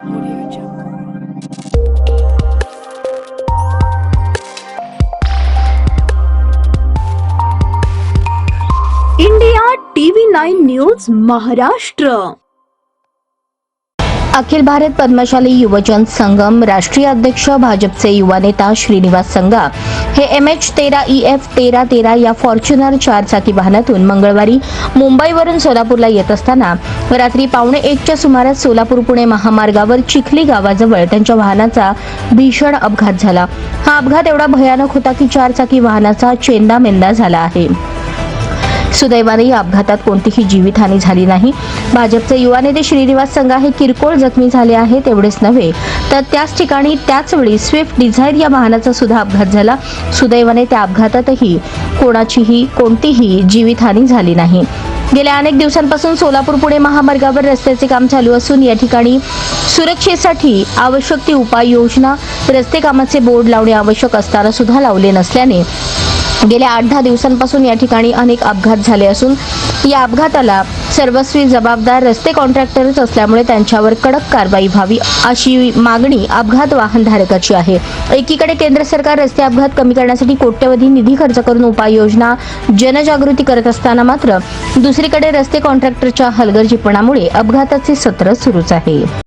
Audio Jungle. India TV nine news Maharashtra अखिल भारत पद्मशाली युवजन संगम राष्ट्रीय अध्यक्ष भाजपचे युवा नेता श्रीनिवास संगा. हे एम एच तेरा ई एफ तेरा तेरा या फॉर्च्युनर चारचाकी वाहनातून मंगळवारी मुंबईवरून सोलापूरला येत असताना रात्री पावणे एकच्या सुमारास सोलापूर पुणे महामार्गावर चिखली गावाजवळ त्यांच्या वाहनाचा भीषण अपघात झाला. हा अपघात एवढा भयानक होता की चारचाकी वाहनाचा चेंदामेंदा झाला आहे. सुदैवाने या अपघातात कोणतीही जीवितहानी झाली नाही. भाजपचे युवा नेते श्रीनिवास संघा हे किरकोळ जखमी झाले आहेत एवढेच नव्हे तर त्याच ठिकाणी त्याच वेळी स्विफ्ट डिझायर या वाहनाचा सुद्धा अपघात झाला. सुदैवाने त्या अपघातातही कोणाचीही कोणतीही जीवितहानी झाली नाही. गेल्या अनेक दिवसांपासून सोलापूर पुणे महामार्गावर रस्त्याचे काम चालू असून या ठिकाणी सुरक्षेसाठी आवश्यक ती उपाययोजना रस्ते कामाचे बोर्ड लावणे आवश्यक असताना सुद्धा लावले नसल्याने गेल्या आठ दहा दिवसांपासून या ठिकाणी अनेक अपघात झाले असून या अपघाताला सर्वस्वी जबाबदार रस्ते कॉन्ट्रॅक्टरच असल्यामुळे त्यांच्यावर कडक कारवाई व्हावी अशी मागणी अपघात वाहनधारकाची आहे. एकीकडे केंद्र सरकार रस्ते अपघात कमी करण्यासाठी कोट्यवधी निधी खर्च करून उपाययोजना जनजागृती करत असताना मात्र दुसरीकडे रस्ते कॉन्ट्रॅक्टरच्या हलगर्जीपणामुळे अपघाताचे सत्र सुरूच आहे.